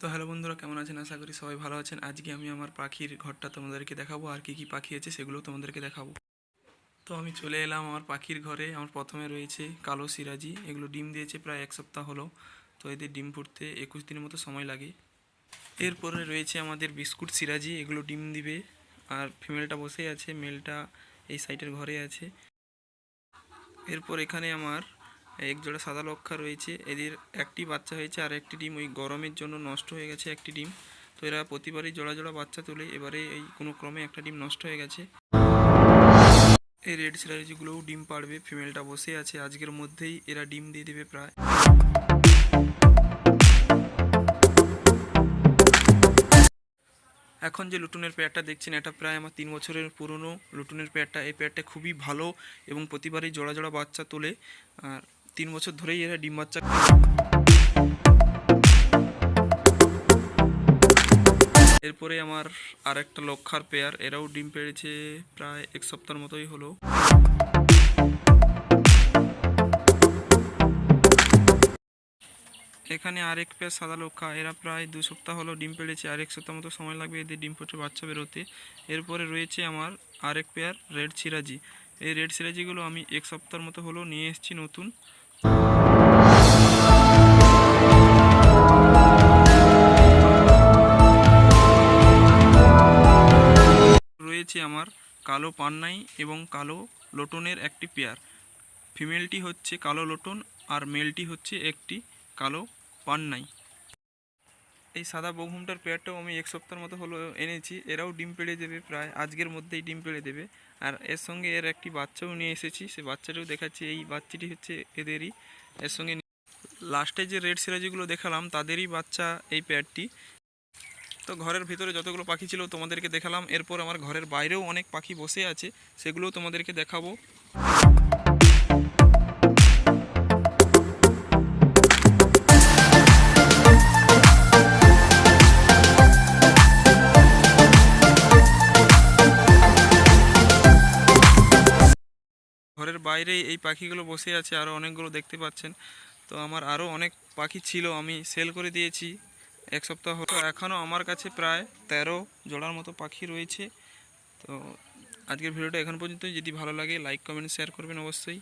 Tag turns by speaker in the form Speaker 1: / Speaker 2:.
Speaker 1: তো হ্যালো বন্ধুরা, কেমন আছেন? আশা করি সবাই ভালো আছেন। আজকে আমি আমার পাখির ঘরটা তোমাদেরকে দেখাবো আর কী কী পাখি আছে সেগুলো তোমাদেরকে দেখাবো। তো আমি চলে এলাম আমার পাখির ঘরে। আমার প্রথমে রয়েছে কালো সিরাজি। এগুলো ডিম দিয়েছে প্রায় এক সপ্তাহ হলো। তো এদের ডিম ফুটতে একুশ দিনের মতো সময় লাগে। এরপরে রয়েছে আমাদের বিস্কুট সিরাজি। এগুলো ডিম দিবে। আর ফিমেলটা বসেই আছে। মেলটা এই সাইডের ঘরে আছে। এরপর এখানে আমার এক জোড়া সাদা লক্ষা রয়েছে। এদের একটি বাচ্চা হয়েছে আর একটি ডিম। ওই গরমের জন্য নষ্ট হয়ে গেছে একটি ডিম। তো এরা প্রতিবারই জোড়া জোড়া বাচ্চা তোলে। এবারে এই কোনো ক্রমে একটা ডিম নষ্ট হয়ে গেছে। এই রেড সিরাজিগুলোও ডিম পাড়বে, ফিমেলটা বসে আছে। আজকের মধ্যেই এরা ডিম দিয়ে দেবে প্রায়। এখন যে লুটুনের পেয়ারটা দেখছেন, এটা প্রায় আমার তিন বছরের পুরনো লুটুনের পেয়ারটা। এই পেয়ারটা খুবই ভালো এবং প্রতিবারই জোড়া জোড়া বাচ্চা তোলে। আর তিন বছর ধরেই এরা ডিম বাচ্চা এরপরে আমার আর একটা লক্ষার পেয়ার এরাও ডিম পেড়েছে প্রায় এক সপ্তাহের মতোই হলো। এখানে আরেক পেয়ার সাদা লক্ষা, এরা প্রায় দু সপ্তাহ হলো ডিম পেড়েছে, আর এক সপ্তাহ মতো সময় লাগবে এদের ডিম ফুটে বাচ্চা বেরোতে। এরপরে রয়েছে আমার আরেক পেয়ার রেড সিরাজি। এই রেড সিরাজিগুলো আমি এক সপ্তাহের মতো হলো নিয়ে এসেছি নতুন। রয়েছে আমার কালো পান্নাই এবং কালো লোটনের একটি পেয়ার। ফিমেলটি হচ্ছে কালো লোটন আর মেলটি হচ্ছে একটি কালো পান্নাই। এই সাদা বঘুমটার পেয়ারটাও আমি এক সপ্তাহের মতো হলো এনেছি। এরাও ডিম পেড়ে দেবে প্রায়, আজকের মধ্যেই ডিম পেড়ে দেবে। আর এর সঙ্গে এর একটি বাচ্চাও নিয়ে এসেছি, সে বাচ্চাটাও দেখাচ্ছি। এই বাচ্চাটি হচ্ছে এদেরই। এর সঙ্গে লাস্টে যে রেড সিরাজিগুলো দেখালাম, তাদেরই বাচ্চা এই পেয়ারটি। তো ঘরের ভিতরে যতগুলো পাখি ছিল তোমাদেরকে দেখালাম। এরপর আমার ঘরের বাইরেও অনেক পাখি বসে আছে, সেগুলোও তোমাদেরকে দেখাবো। বাইরে এই পাখিগুলো বসে আছে আরও অনেকগুলো দেখতে পাচ্ছেন। তো আমার আরও অনেক পাখি ছিল, আমি সেল করে দিয়েছি এক সপ্তাহ হলো। এখনও আমার কাছে প্রায় তেরো জোড়ার মতো পাখি রয়েছে। তো আজকের ভিডিওটা এখন পর্যন্ত যদি ভালো লাগে লাইক কমেন্ট শেয়ার করবেন অবশ্যই।